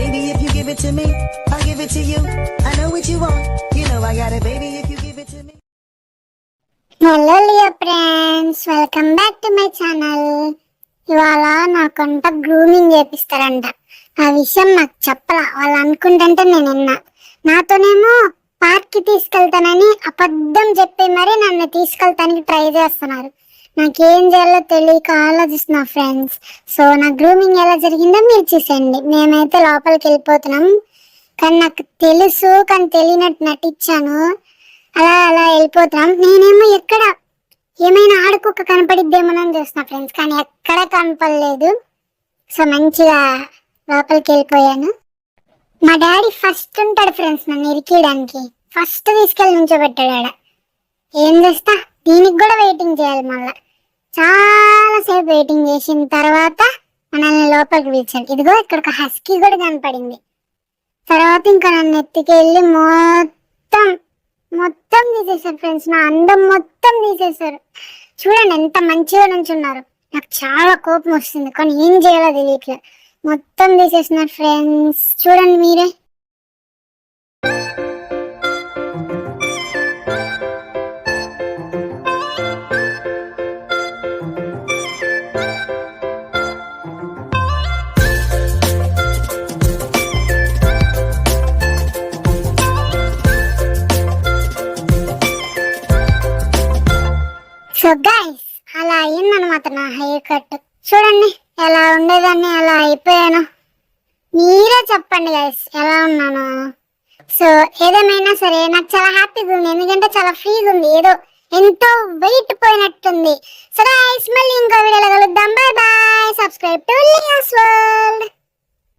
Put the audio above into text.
baby, if you give it to me, I'll give it to you. I know what you want. You know I got it, baby, if you give it to me. Hello Leo friends welcome back to my channel ఇవాళ నాకంట grooming చేపిస్తారంట ఆ విషయం నాకు చెప్పలా వాళ్ళు అనుకుంటుంటే నేను విన్నా నాతోనేమో పార్క్కి తీసుకెళ్తానని అబద్ధం చెప్పి మరీ నన్ను తీసుకెళ్తానికి ట్రై చేస్తున్నారు నాకేం చేయాలో తెలియక ఆలోచిస్తున్నా ఫ్రెండ్స్ సో నా గ్రూమింగ్ ఎలా జరిగిందో మీరు చూసేయండి. మేమైతే లోపలికి వెళ్ళిపోతున్నాం. కానీ నాకు తెలుసు కానీ తెలియనట్టు నటించాను. అలా అలా వెళ్ళిపోతున్నాం. నేనేమో ఎక్కడ ఏమైనా ఆడుకోక కనపడిద్దేమోనని చూస్తున్నా ఫ్రెండ్స్ కానీ ఎక్కడ కనపడలేదు. సో మంచిగా లోపలికి వెళ్ళిపోయాను. మా డాడీ ఫస్ట్ ఉంటాడు ఫ్రెండ్స్ నన్ను ఇరికేయడానికి. ఫస్ట్ తీసుకెళ్ళి నుంచోబెట్టాడు ఆడ. ఏం చేస్తా? దీనికి కూడా వెయిటింగ్ చేయాలి మళ్ళీ. చాలాసేపు వెయిటింగ్ చేసిన తర్వాత మనల్ని లోపలికి పిలిచాడు. ఇదిగో ఇక్కడ ఒక హస్కీ కూడా కనపడింది. తర్వాత ఇంకా నన్ను ఎత్తుకెళ్ళి మొత్తం మొత్తం తీసేశారు ఫ్రెండ్స్ నా అందం మొత్తం తీసేశారు. చూడండి ఎంత మంచిగా నుంచున్నారు. నాకు చాలా కోపం వస్తుంది కానీ ఏం చేయాలో తెలియట్లేదు. మొత్తం తీసేసినారు ఫ్రెండ్స్ చూడండి మీరే. సో గైస్ అలా అయిందనమాట నా హెయిర్ కట్ చూడండి ఎలా ఉండేదాన్ని అలా అయిపోయాను. మీరే చెప్పండి గైస్ ఎలా ఉన్నాను? సో ఏదేమైనా సరే నాకు చాలా హ్యాపీగా ఉంది. ఎందుకంటే చాలా ఫ్రీగా ఉంది. ఏదో ఎంతో వెయిట్ పోయినట్టుంది. సో గైస్ మళ్ళీ ఇంకో వీడియోలో కలుద్దాం. Bye bye subscribe to Leah's